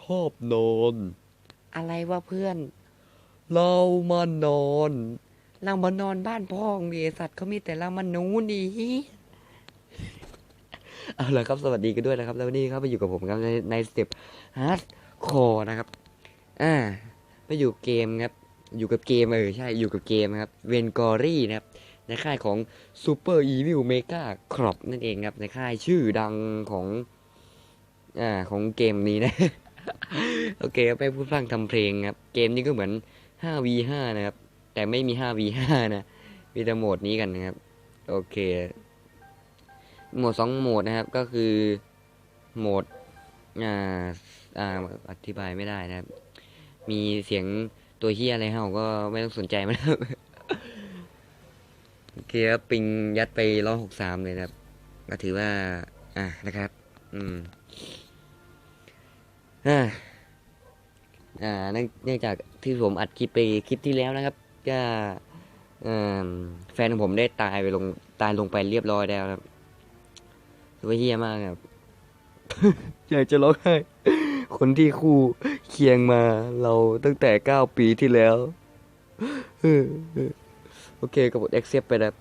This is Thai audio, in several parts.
ชอบนอน อะไรวะเพื่อน เรามานอน เรามานอนบ้านพ่อของดิไอ้สัตว์เขามีแต่เรามานูนดีเอาละครับสวัสดีกันด้วยนะครับ แล้ววันนี้ครับมาอยู่กับผมครับในในสเต็ปฮาร์ดคอร์นะครับ อ่ามาอยู่เกมครับ อยู่กับเกมเออใช่อยู่กับเกมนะครับเวนกอรี่นะครับในค่ายของ Super Evil Mega Crop นั่นเองครับ ในค่ายชื่อดังของ อ่า ของเกมนี้นะ โอเคครับไปพูดฟังทำเพลงครับ เกมนี้ก็เหมือน 5v5 นะครับ แต่ไม่มี 5v5 นะมีแต่โหมดนี้กันนะครับ โอเค โหมดสองโหมดนะครับ ก็คือ โหมด อ่า อ่า อธิบายไม่ได้นะครับ มีเสียงตัวเฮียอะไรเห่าก็ไม่ต้องสนใจมันครับโอเคครับปิงยัดไปร้อยหกสามเลยนะครับ ก็ถือว่า อะนะครับ อืม อ่าเนื่องจากที่ผมอัดคลิปไปคลิปที่แล้วนะครับก็อแฟนของผมได้ตายไปลงตายลงไปเรียบร้อยแล้วครับถือว่าเฮี้ยมากครับอยากจะร้องไห้คนที่คู่เคียงมาเราตั้งแต่เก้าปีที่แล้วเออเออโอเคก็กด accept ไปแล้ว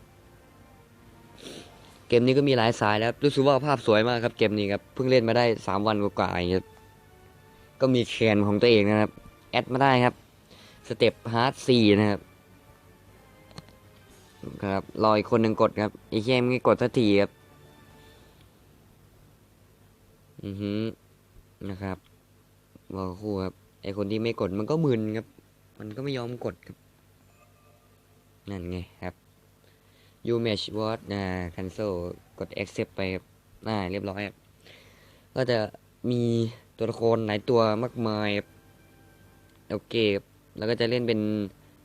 เกมนี้ก็มีหลายสายแล้วรู้สึกว่าภาพสวยมากครับเกมนี้ครับเพิ่งเล่นมาได้สามวันกว่าๆเองครับ ก็มีแคนของตัวเองนะครับ แอดมาได้ครับสเต็ปฮาร์ดซีนะครับครับรออีกคนหนึ่งกดครับไอ้แค่ไม่กดสักทีครับอือฮึนะครับรอคู่ครับไอคนที่ไม่กดมันก็มึนครับ มันก็ไม่ยอมกดครับ นั่นไงครับ you match what อ่า cancel กด accept ไปครับอ่าเรียบร้อยครับก็จะมี ตัวละครหลายตัวมากมายครับโอเคครับแล้วก็จะเล่นเป็น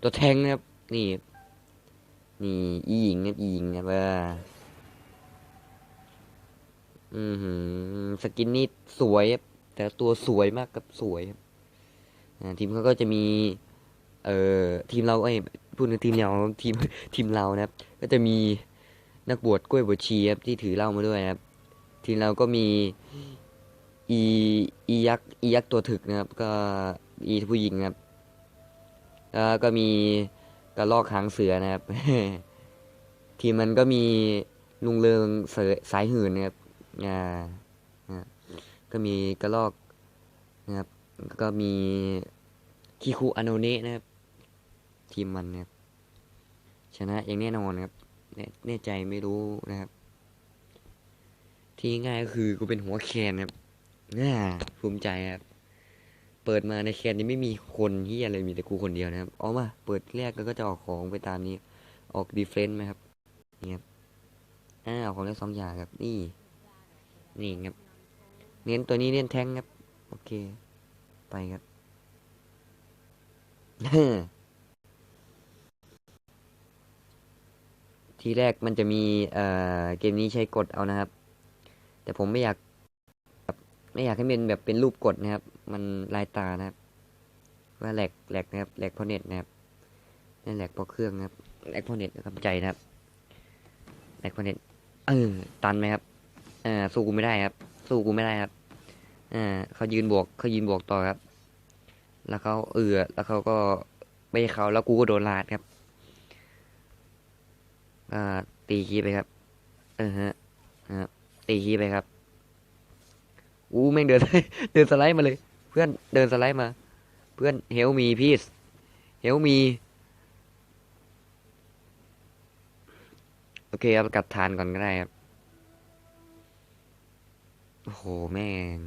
ตัวแทงนะครับ นี่ นี่อีหญิงครับอีหญิงครับว่าอือหือสกินนี่สวยครับแต่ตัวสวยมากครับสวยครับทีมเขาก็จะมี เอ่อทีมเราเอ้พูดถึงทีมเราทีมทีมเรานะครับ ก็จะมีนักบวชกล้วยบวชชีครับที่ถือเหล้ามาด้วยนะครับ ทีมเราก็มี อีอียักษ์อียักษ์ตัวถึกนะครับ ก็อีผู้หญิงครับแล้วก็มีกระลอกหางเสือนะครับ ทีมมันก็มีลุงเริงเสือสายหื่นนะครับอ่านะก็มีกระลอกนะครับ ก็มีคิคุอโนเนะนะครับ ทีมมันนะครับชนะอย่างแน่นอนครับแน่แน่ใจไม่รู้นะครับ ที่ง่ายก็คือกูเป็นหัวแคนครับ น่าภูมิใจครับ เปิดมาในแคนนี้ไม่มีคนที่อะไรมีแต่กูคนเดียวนะครับเอามา เปิดแรกแล้วก็จะออกของไปตามนี้ ออกดีเฟนต์ไหมครับนี่ครับอ่าออกของได้สองอย่างครับ นี่ นี่ครับ เน้นตัวนี้เน้นแทงค์ครับ โอเค ไปครับทีแรกมันจะมีเอ่อเกมนี้ใช้กดเอานะครับ แต่ผมไม่อยาก ไม่อยากให้มันแบบเป็นรูปกดนะครับ มันลายตานะครับ ว่าแหลกแหลกนะครับแหลกเพราะเน็ตนะครับนี่แหลกเพราะเครื่องนะครับแหลกเพราะเน็ตนะครับใจนะครับแหลกเพราะเน็ตเออตันไหมครับอ่าสู้กูไม่ได้ครับ สู้กูไม่ได้ครับอ่าเขายืนบวกเขายืนบวกต่อครับ แล้วเขาเอือแล้วเขาก็ไม่ให้เขาแล้วกูก็โดนลาดครับอ่าตีคีไปครับเออฮะฮะตีคีไปครับ อู้แม่งเดินเดินสไลด์มาเลย เพื่อนเดินสไลด์มา เพื่อนเฮลมีพีสเฮลมีโอเคครับกลับทานก่อนก็ได้ครับโอ้โหแม่ง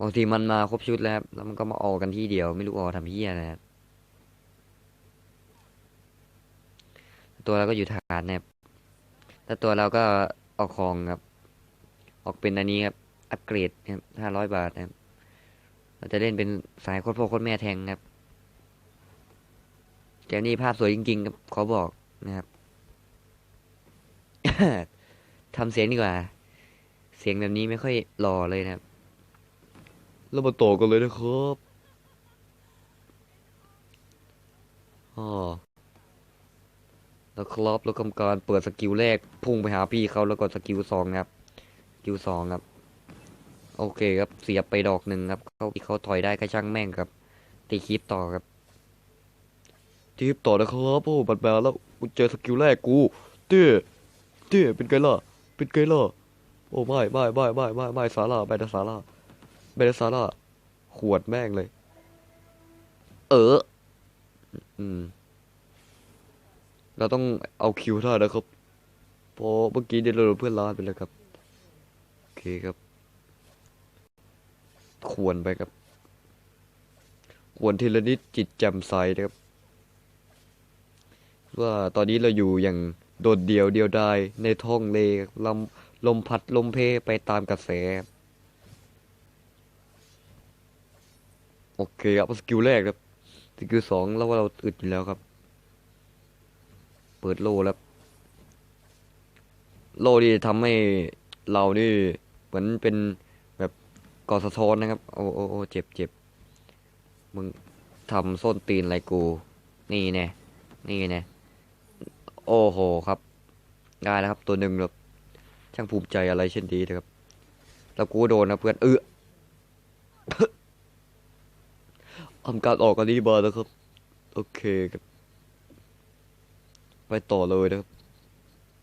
บางทีมันมาครบชุดแล้วครับ แล้วมันก็มาออกกันที่เดียว ไม่รู้ออกทำเฮียนะครับ ตัวเราก็อยู่ฐานนะครับ แล้วตัวเราก็ ออกของครับ ออกเป็นอันนี้ครับ อัปเกรดครับห้าร้อยบาทนะครับ เราจะเล่นเป็นสายโคตรพ่อโคตรแม่แทงครับเกมนี้ภาพสวยจริงๆครับขอบอกนะครับทำเสียงดีกว่า เสียงแบบนี้ไม่ค่อยหล่อเลยนะครับเรามาต่อกันเลยนะครับอ๋อ แล้วครับแล้วทำการเปิดสกิลแรกพุ่งไปหาพี่เขาแล้วก็สกิลสองครับสกิลสองครับ โอเคครับเสียบไปดอกหนึ่งครับเขาเขาถอยได้ก็ช่างแม่งครับ ตีคลิปต่อครับทีบต่อนะครับโอ้บัดมาแล้วกูเจอสกิลแรกกูเต้เต้เป็นไงล่ะเป็นไงล่ะโอ้ไม่ไม่ไม่ไม่ไม่ไม่สาระไม่ได้สาระไม่ได้สาระขวดแม่งเลย เออ อืม เราต้องเอาคิวได้นะครับเพราะเมื่อกี้เนี่ยเราเพื่อนล้านไปแล้วครับ โอเคครับ ควรไปครับ ควรทีละนิดจิตแจ่มใสนะครับ ว่าตอนนี้เราอยู่อย่างโดดเดี่ยวเดียวดายในท้องเลลมลมพัดลมเพไปตามกระแส โอเคครับสกิลแรกครับสกิลสองแล้วว่าเราอึดอยู่แล้วครับ เปิดโลแล้ว โลนี่ทำให้เรานี่เหมือนเป็นแบบกอสะท้อนนะครับ โอ้โอ้โอ้เจ็บเจ็บมึงทำส้นตีนอะไรกู นี่แน่นี่แน่โอ้โหครับ ได้แล้วครับตัวหนึ่งแบบช่างภูมิใจอะไรเช่นดีนะครับ แล้วกูโดนนะเพื่อนเออทำการออกกันนี้มานะครับ โอเคครับ ไปต่อเลยนะครับ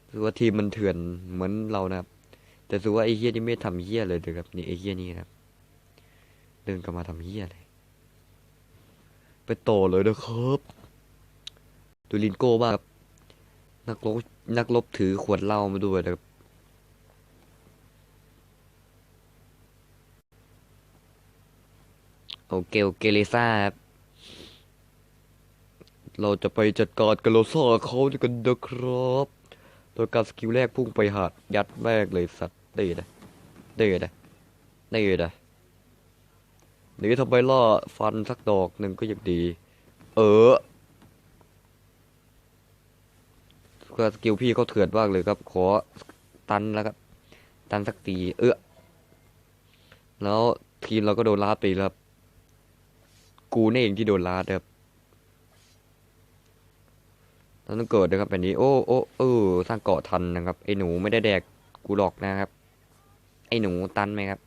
คือว่าทีมมันเถื่อนเหมือนเรานะครับ แต่ถือว่าไอ้เฮียนี่ไม่ทำเฮียเลยนะครับนี่ไอ้เฮียนี่นะครับเดินกลับมาทำเฮียเลยไปต่อเลยนะครับดูลินโก้บ้างครับนักรบนักรบถือขวดเหล้ามาด้วยนะครับโอเคโอเคเลซ่าครับ เราจะไปจัดการกับโลซ่าเขาด้วยกันนะครับ โดยการสกิลแรกพุ่งไปหาดยัดแม่งเลยสัตว์เด้นะเด้นะเด้นะหรือทำไมล่อฟันสักดอกหนึ่งก็ยังดี เออก็สกิลพี่เขาเถื่อนมากเลยครับ ขอตันแล้วครับ ตันสักตี เออแล้วทีมเราก็โดนลาดไปครับ กูนี่เองที่โดนลาดครับ แล้วต้องเกิดนะครับแบบนี้ โอ้โอ้เออสร้างเกาะทันนะครับไอ้หนูไม่ได้แดกกูหรอกนะครับ ไอ้หนูตันไหมครับ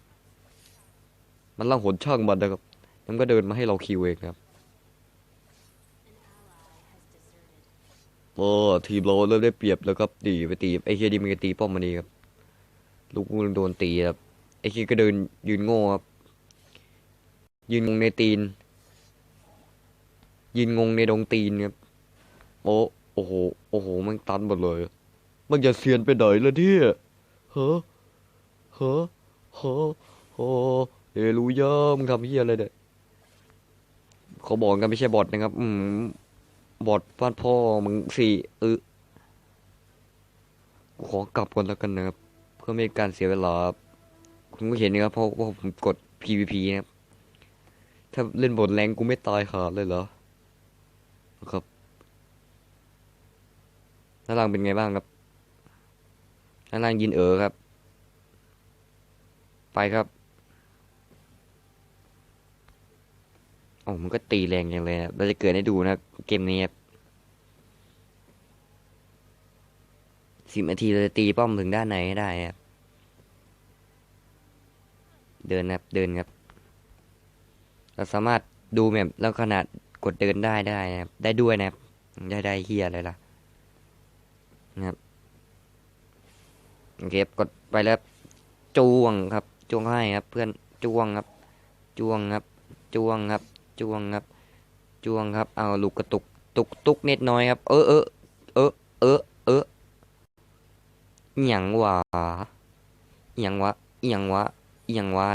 มันล่างหนช่างมันนะครับมันก็เดินมาให้เราคิวเองครับเออทีมเราเริ่มได้เปรียบแล้วครับดีไปตีไอ้เฮียดีมันก็ตีป้อมมันดีครับลูกมึงโดนตีครับไอ้เฮียก็เดินยืนโง่ครับยืนงงในตีน ยืนงงในดงตีนครับโอ้ โอ้โห โอ้โหมันตันหมดเลย มันจะเซียนไปไหนละเนี่ยเฮ้อเฮ้อเฮ้อโอ้เอลูยามึงทำเฮียอะไรเนี่ยเขาบอกกันไม่ใช่บอทนะครับ อืม บอทบ้านพ่อมึงสี่เออกูขอกลับก่อนแล้วกันนะครับ เพื่อไม่ให้การเสียเวลาครับคุณก็เห็นนะครับเพราะว่าผมกด PVP นะครับ ถ้าเล่นบทแรงกูไม่ตายขาดเลยเหรอนะครับ ด้านล่างเป็นไงบ้างครับด้านล่างยินเอ๋อครับ ไปครับโอ้มันก็ตีแรงอย่างเลยนะเราจะเกิดให้ดูนะเกมนี้ครับสิบนาทีเราจะตีป้อมถึงด้านไหนให้ได้ครับ เดินครับ เดินครับ เราสามารถดูแมปแล้วขนาดกดเดินได้ได้นะครับ ได้ด้วยนะครับ ได้ได้เฮียอะไรล่ะ นะครับโอเคครับกดไปแล้วจ้วงครับจ้วงให้ครับ เพื่อนจ้วงครับจ้วงครับจ้วงครับจ้วงครับจ้วงครับเอาลูกกระตุกตุกตุกนิดน้อยครับ เออเออเออเออเออหย่งวะหย่งวะหย่งวะหย่งวะ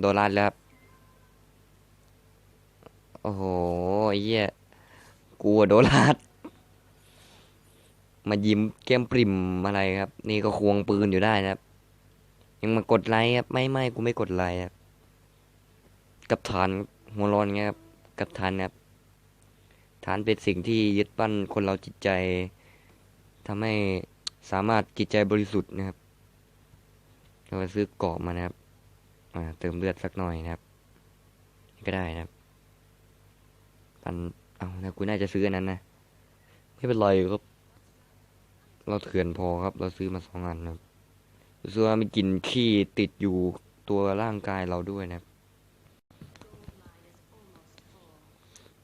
โดนลาดแล้วครับโอ้โหไอ้เหี้ยกูอะโดนลาด มายิ้มแก้มปริมอะไรครับ นี่ก็ควงปืนอยู่ได้นะครับ ยังมากดไลค์ครับ ไม่ไม่กูไม่กดไลค์ครับกับฐานหัวร้อนเงี้ยครับกับฐานครับฐานเป็นสิ่งที่ยึดปั้นคนเราจิตใจทำให้สามารถจิตใจบริสุทธิ์นะครับเราไปซื้อเกาะมานะครับอ่าเติมเลือดสักหน่อยนะครับ ก็ได้นะครับปันเอานะกูน่าจะซื้ออันนั้นนะไม่เป็นไรครับ เราเถื่อนพอครับ เราซื้อมาสองอันครับรู้สึกว่ามีกลิ่นขี้ติดอยู่ตัวร่างกายเราด้วยนะครับ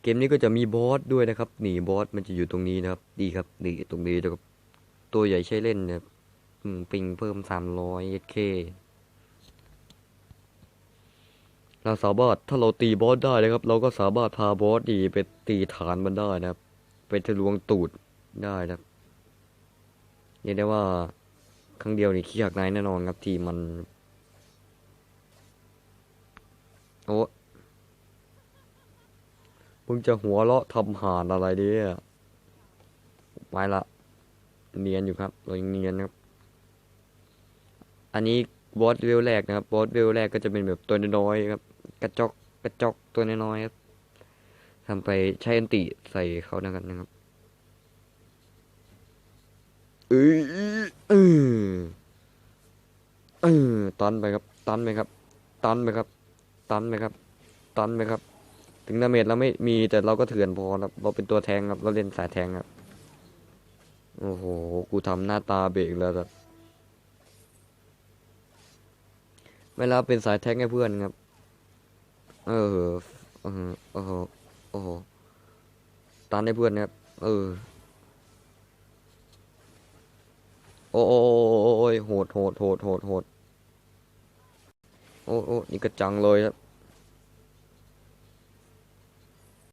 เกมนี้ก็จะมีบอสด้วยนะครับ หนีบอสมันจะอยู่ตรงนี้นะครับ ดีครับ ดีตรงนี้นะครับตัวใหญ่ใช้เล่นนะครับปิงเพิ่มสามร้อยเคเราสามารถถ้าเราตีบอสได้นะครับ เราก็สามารถพาบอสดีไปตีฐานมันได้นะครับ ไปทะลวงตูดได้นะครับ เรียกได้ว่าครั้งเดียวนี่ขี้หักนายแน่นอนครับทีมมัน โอ้มึงจะหัวเราะทำหานอะไรเนี่ยไปละเนียนอยู่ครับเรายังเนียนครับ อันนี้บอสเวลแรกนะครับบอสเวลแรกก็จะเป็นแบบตัวน้อยครับ กระจอกกระจอกตัวน้อยครับทำไปใช้อันติใส่เขานะครับนะครับ เอ้ยเออเออตันไปครับ ตันไปครับ ตันไปครับ ตันไปครับ ตันไปครับ ถึงดาเมจเราไม่มีแต่เราก็เถื่อนพอครับ เราเป็นตัวแทงครับ เราเล่นสายแทงครับ โอ้โห กูทำหน้าตาเบรกแล้วแบบเวลาเป็นสายแทงให้เพื่อนครับ เออ เออโอ้โหโอ้โหตันให้เพื่อนครับ เออ โอ้ยโหดโหดโหดโหดโหดโอ้โอ้นี่กระจังเลยครับ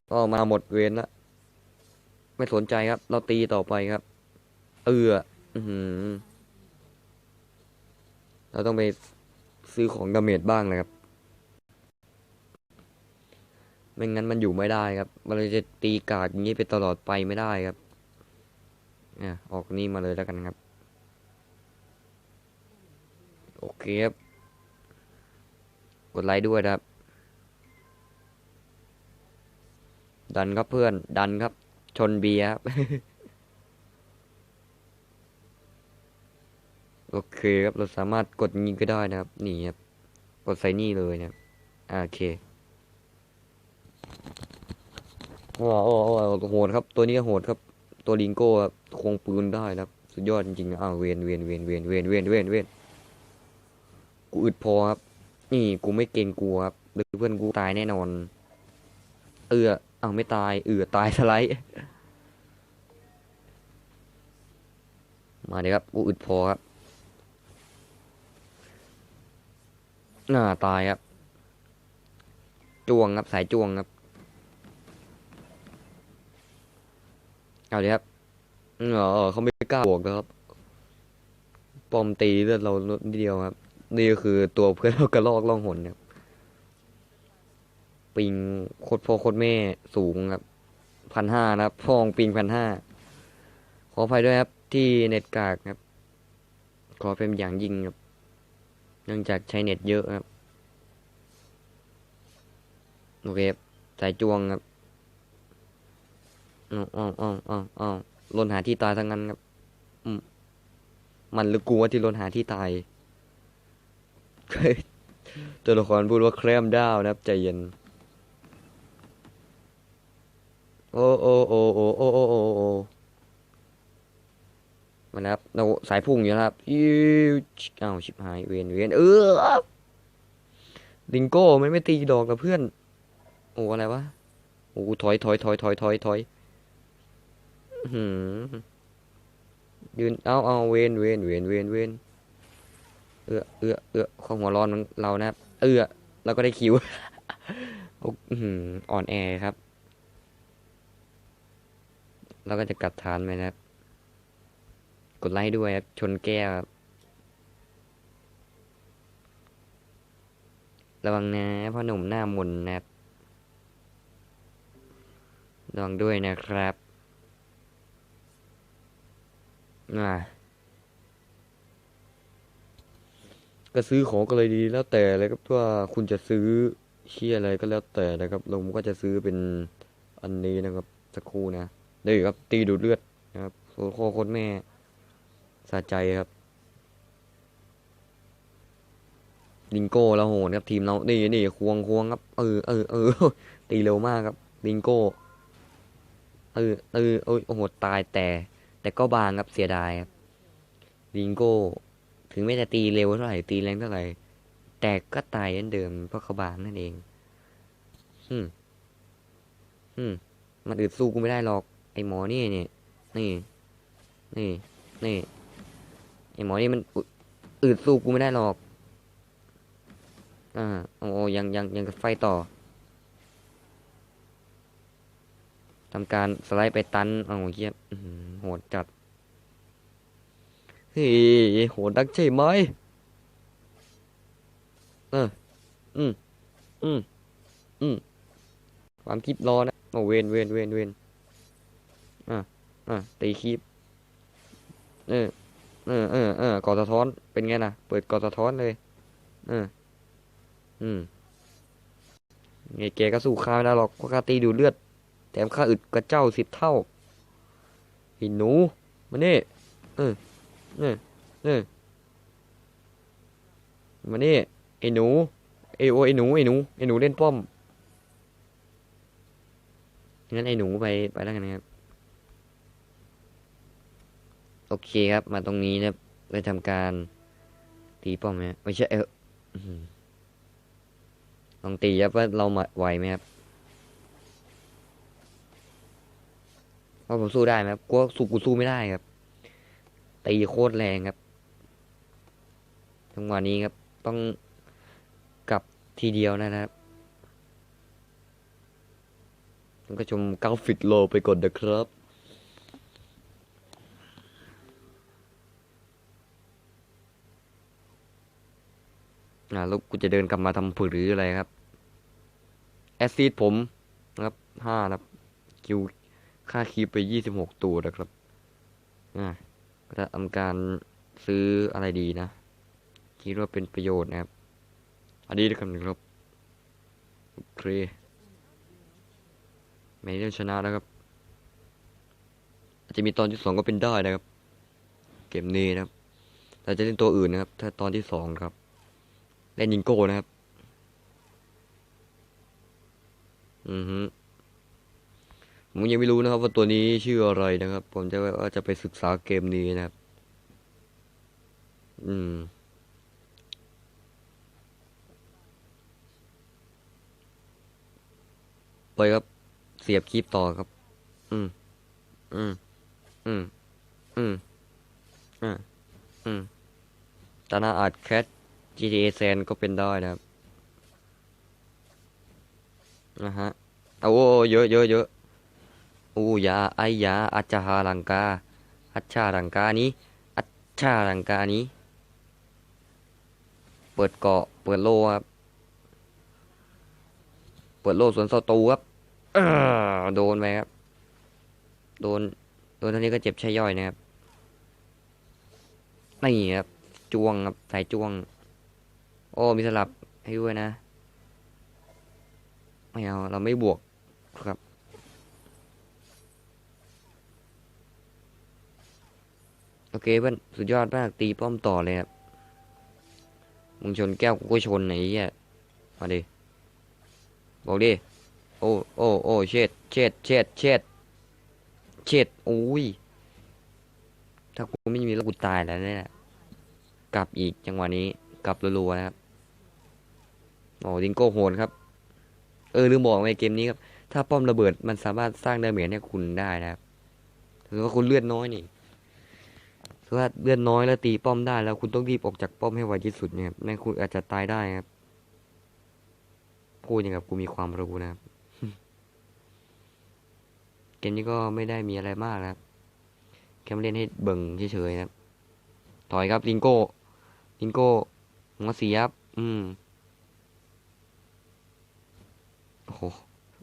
ก็มาหมดเวรละไม่สนใจครับ เราตีต่อไปครับ เอออือหือเราต้องไปซื้อของดาเมจบ้างนะครับ ไม่งั้นมันอยู่ไม่ได้ครับ มันเลยจะตีกากอย่างนี้ไปตลอดไปไม่ได้ครับเนี่ยออกนี่มาเลยแล้วกันครับ โอเคครับ กดไลค์ด้วยนะครับ ดันครับเพื่อน ดันครับ ชนเบียครับ โอเคครับ เราสามารถกดยิงก็ได้นะครับ นี่ครับ กดใส่นี่เลยนะครับอ่าโอเคโอ้โอ้โอ้โหดครับ ตัวนี้โหดครับ ตัวลิงโก้ครับควงปืนได้นะครับ สุดยอดจริงๆอ้าวเวียนเวียนเวียนเวียนเวียนเวียนเวียนเวียน กูอึดพอครับ นี่กูไม่เกรงกลัวครับหรือเพื่อนกูตายแน่นอน เออเอาไม่ตาย เออตายสไลด์มาเดี๋ยวครับ กูอึดพอครับหน้าตายครับจวงครับสายจวงครับ เอาเลยครับเออเขาไม่กล้าบวกนะครับ ปอมตีเลือดเรานิดเดียวครับ นี่ก็คือตัวเพื่อนเรากระลอกล่องหนครับปิงโคตรพ่อโคตรแม่สูงครับพันห้านะครับพองปิงพันห้าขออภัยด้วยครับ ที่เน็ตกากครับ ขอเป็นอย่างยิ่งครับ เนื่องจากใช้เน็ตเยอะครับโอเคสายจวงครับอ้าวอ้าวอ้าวอ้าวอ้าวลนหาที่ตายทั้งนั้นครับ อืมมันหรือกลัวที่ลนหาที่ตาย ตัวละครพูดว่าแครมดาวนะครับ ใจเย็น โอ้โอ้โอ้โอ้โอ้โอ้โอ้โอ้มาแล้วครับเราสายพุ่งอยู่นะครับอิ้วอ้าวชิบหายเวียนเวียนเออลิงโก้มันไม่ตีดอกกับเพื่อน โอ้อะไรวะโอ้ถอยถอยถอยถอยถอยถอยหือยืนเอาเอาเวนเวนเวนเวนเวน เอื้อเอื้อเอื้อความหัวร้อนของเรานะครับ เอื้อเราก็ได้คิวอืออ่อนแอครับ เราก็จะกลับฐานไปนะครับ กดไลค์ด้วยครับ ชนแก้วครับระวังนะพ่อหนุ่มหน้ามนนะครับระวังด้วยนะครับอ่า ก็ซื้อของก็เลยดีแล้วแต่เลยครับว่าคุณจะซื้อเชี่ยอะไรก็แล้วแต่นะครับผมก็จะซื้อเป็นอันนี้นะครับสักครู่นะนี่ครับตีดูดเลือดนะครับโคโคโคตรแม่สะใจครับลิงโก้เราโหดครับทีมเรานี่นี่ควงควงครับเออเออเออตีเร็วมากครับลิงโก้เออเออโอ้โอ้โหตายแต่ แต่ก็บางครับเสียดายครับลิงโก้ ถึงไม่แต่ตีเร็วเท่าไหร่ตีแรงเท่าไหร่ แต่ก็ตายเหมือนเดิมเพราะเขาบางนั่นเองอืมอืมมันอึดสู้กูไม่ได้หรอก ไอหมอนี่เนี่ยนี่นี่นี่ไอหมอนี่มันอึดสู้กูไม่ได้หรอก อ่าโอ้ยังยังยังจะไฟต่อทำการสไลด์ไปตันเอาเยี่ยอื้อหือโหดจัด ฮ้ยโหดักใช่ไหมเอออืมอืมอืมความคิดรอนะโอเวนเวนเวนเวนอะอะตีคีบเออเออเออเออกอสะท้อนเป็นไงนะเปิดกอสะท้อนเลยเอออืมไงแกก็สู้ข้าไม่ได้หรอกเพราะข้าตีดูเลือด แถมข้าอึดกว่าเจ้าสิบเท่าไอ้หนูมานี่เออ ออเออมานี่ไอ้หนูไอ้โอไอ้หนูไอ้หนูไอ้หนูเล่นป้อมงั้นไอ้หนูไปไปแล้วกันนะครับ โอเคครับ มาตรงนี้นะครับไปทำการตีป้อมนะไม่ใช่เอออื้อหือลองตีครับว่าเรามาไหวไหมครับว่าผมสู้ได้ไหมครับกลัวสู้กูสู้ไม่ได้ครับ ตีโคตรแรงครับจังหวะนี้ครับต้องกลับทีเดียวนะครับท่านก็ชมกราฟิกโลไปก่อนนะครับ อ่าแล้วกูจะเดินกลับมาทำผือหรืออะไรครับ แอซ i ดผมนะครับห้านะครับ คิว ค่าคีไปยี่สิบหกตัวนะครับ อ่า ก็จะทำการซื้ออะไรดีนะ คิดว่าเป็นประโยชน์นะครับ อันนี้ด้วยกันนะครับโอเคไม่ได้ชนะนะครับ อาจจะมีตอนที่สองก็เป็นได้นะครับ เกมนี้นะครับแต่จะเล่นตัวอื่นนะครับ ถ้าตอนที่สองครับ เล่นยิงโก้นะครับ อือฮึ ผมยังไม่รู้นะครับ ว่าตัวนี้ชื่ออะไรนะครับ ผมจะว่าจะไปศึกษาเกมนี้นะครับ อืม ไปครับ เสียบคลิปต่อครับ อืม อืม อืม อืม อ่า อืมตานาอาจแคท GTA San ก็เป็นได้นะครับ นะฮะ เอาโอ้เยอะเยอะเยอะ อ้ยาไอยา อัจจารังกา อัจฉารังกานี้ อัจฉารังกานี้ เปิดเกาะ เปิดโลครับ เปิดโลสวนสตูครับอ้าโดนไปครับ โดน โดนเท่านี้ก็เจ็บใช่ย่อยนะครับ นี่ครับจ้วงครับ สายจ้วง โอ้ มีสลับให้ด้วยนะ ไม่เอา เราไม่บวกครับ โอ เคเพื่อนสุดยอดมากตีป้อมต่อเลยครับมึงชนแก้วกูก็ชนไหนเหี้ยมาดิบอกดิโอ้โอ้โอ้เช็ดเช็ดเช็ดเช็ดเช็ดโอ้ยถ้ากูไม่มีแล้วกูตายแล้วเนี่ยกลับอีกจังหวะนี้ กลับรัวๆนะครับโอ้ดิงโก้โหดครับ เออลืมบอกในเกมนี้ครับ ถ้าป้อมระเบิดมันสามารถสร้างดาเมจให้คุณได้นะครับถือว่าคุณเลือดน้อยนี่ ถือว่าเลือดน้อยแล้วตีป้อมได้ แล้วคุณต้องรีบออกจากป้อมให้ไวที่สุดเนี่ยครับไม่งั้นคุณอาจจะตายได้ครับพูดอย่างกับกูมีความรู้นะครับเกมนี้ก็ไม่ได้มีอะไรมากนะครับแค่มาเล่นให้เบิ่งเฉยๆนะครับ ถอยครับลิงโก้ลิงโก้หัวเสียบอืมโอ้โห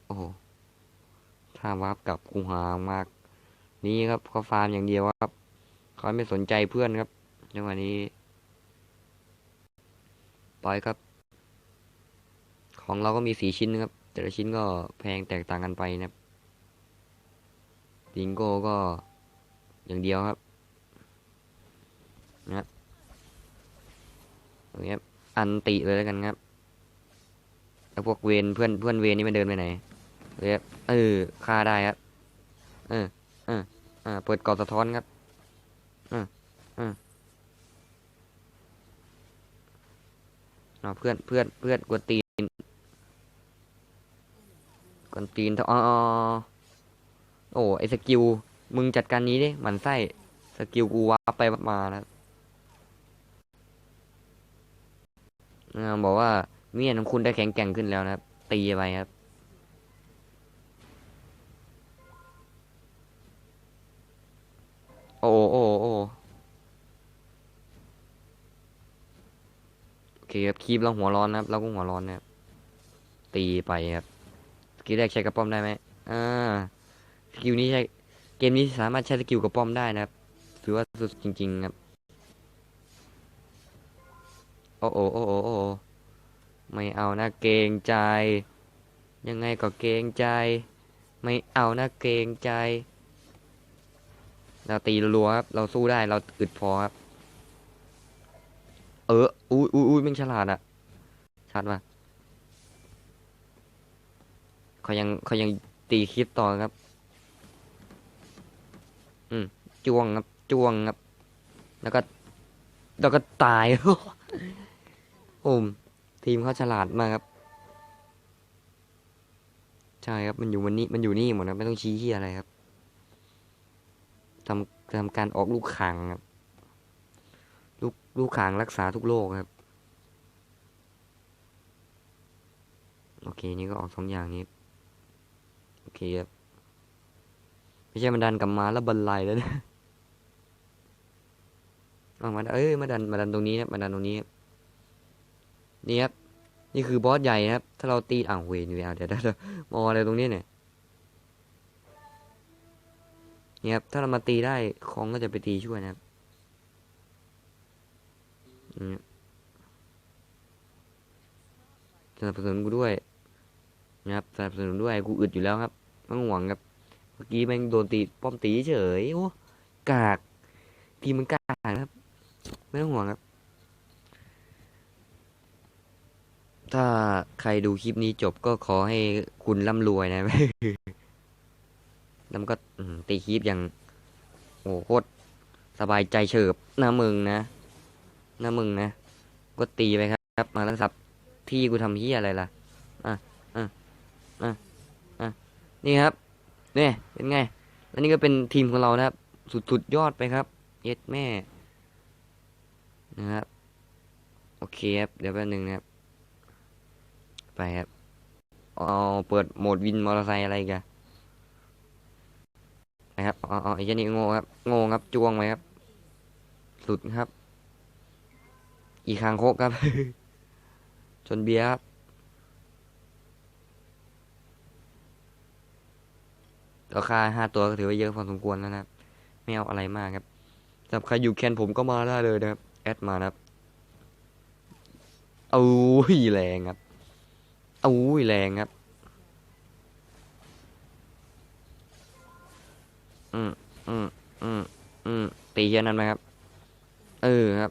โอ้โหถ้าวาร์ปกลับกูหามาก นี่ครับเขาฟาร์มอย่างเดียวครับ เขาไม่สนใจเพื่อนครับจังหวะนี้ปล่อยครับ ของเราก็มีสีชิ้นนะครับ แต่ละชิ้นก็แพงแตกต่างกันไปนะครับลิงโก้ก็อย่างเดียวครับนะครับตรงนี้ครับอันติเลยแล้วกันครับแล้วพวกเวนเพื่อนเพื่อนเวนนี่มันเดินไปไหนเรียบเออฆ่าได้ครับ เออเอออ่าเปิดกรอบสะท้อนครับ เนาะเพื่อนเพื่อนเพื่อนกวนตีนกวนตีนอะอ๋อโอ้ไอสกิลมึงจัดการนี้ดิหมันไส้สกิลกูวับไปวับมาแล้วบอกว่าเมียของคุณได้แข็งแกร่งขึ้นแล้วนะครับ ตีไปครับ โอ้โอ้โอ้โอ เคครับคีบเราหัวร้อนนะครับเราก็หัวร้อนนะครับตีไปครับสกิลแรกใช้กระป้อมได้ไหมอ่าสกิลนี้ใช้เกมนี้สามารถใช้สกิลกระป้อมได้นะครับถือว่าสุดจริงๆครับโอ้โอ้โอ้โอ้โอ้ไม่เอานะเกรงใจ ยังไงก็เกรงใจ ไม่เอานะเกรงใจ เราตีรัวครับเราสู้ได้เราอึดพอครับ เออ อุ้ยอุ้ยอุ้ยแม่งฉลาดอะชัดว่ะเขายังเขายังตีคลิปต่อครับ อืมจ้วงครับจ้วงครับ แล้วก็ แล้วก็ตาย โอ้มทีมเขาฉลาดมากครับ ใช่ครับ มันอยู่วันนี้ มันอยู่นี่หมดนะไม่ต้องชี้ที่อะไรครับทำทำการออกลูกขางครับ ลูกลูกขางรักษาทุกโรคครับ โอเค นี่ก็ออกสองอย่างนี้ โอเคครับ ไม่ใช่มันดันกลับมาแล้วบันไลแล้วนะเอามาเอ้ยมาดันมาดันตรงนี้นะมาดันตรงนี้นี่ครับ นี่คือบอสใหญ่นะครับ ถ้าเราตีอ่าวเวนเวลเดี๋ยวเดี๋ยวเดี๋ยวมออะไรตรงนี้เนี่ยนี่ครับ ถ้าเรามาตีได้ของก็จะไปตีช่วยนะครับ เนี่ยสนับสนุนกูด้วยนะครับสนับสนุนด้วยกูอึดอยู่แล้วครับต้องห่วงครับ เมื่อกี้แม่งโดนตีป้อมตีเฉยโอ้กากทีมันกากนะครับ ไม่ต้องห่วงครับ ถ้าใครดูคลิปนี้จบก็ขอให้คุณร่ำรวยนะแล้วก็ตีคลิปอย่างโอ้โหโคตรสบายใจเฉิบนะมึงนะ นะมึงนะ ก็ตีไปครับ มาแล้วสับที่กูทำเฮียอะไรล่ะ อะ อะ อะ อะ นี่ครับ เนี่ย เป็นไง แล้วนี่ก็เป็นทีมของเรานะครับ สุดสุดยอดไปครับ เย็ดแม่ นะครับ โอเคครับ เดี๋ยวแป๊บนึงนะครับ ไปครับ เอาเปิดโหมดวินมอเตอร์ไซค์อะไรกันนะครับ อ๋ออ๋อไอ้เจ้านี่โง่ครับ โง่ครับ จ้วงไว้ครับ สุดครับ อีกคางโคกครับ ชนเบียร์ครับราคาห้าตัวก็ถือว่าเยอะพอสมควรแล้วนะครับ ไม่เอาอะไรมากครับสำหรับใครอยู่แคนผมก็มาได้เลยนะครับ แอดมานะครับเอายแรงครับเอายแรงครับ อืมอืมอืมอืมตีแค่นั้นไหมครับ เออครับ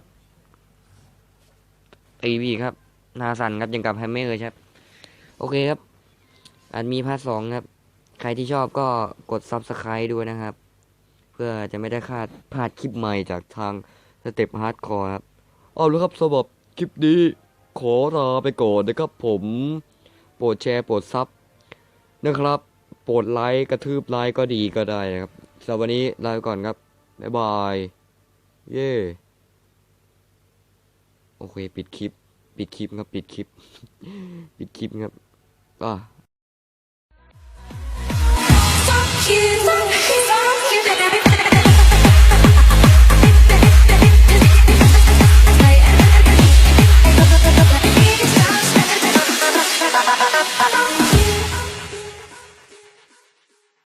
ตีบีครับนาสันครับยังกับแฮมเมอร์ครับ โอเคครับอาจมีพาร์ทสองครับ ใครที่ชอบก็กด Subscribe ด้วยนะครับ เพื่อจะไม่ได้คาดพลาดคลิปใหม่จากทางสเต็ปฮาร์ดคอร์ครับเอาละครับสำหรับคลิปนี้ ขอลาไปก่อนนะครับผมโปรดแชร์โปรดซับนะครับ โปรดไลค์กระทืบไลค์ก็ดีก็ได้นะครับสำหรับวันนี้ลาไปก่อนครับ บ๊ายบาย เย่ โอเค ปิดคลิป ปิดคลิปครับ ปิดคลิป ปิดคลิปครับก็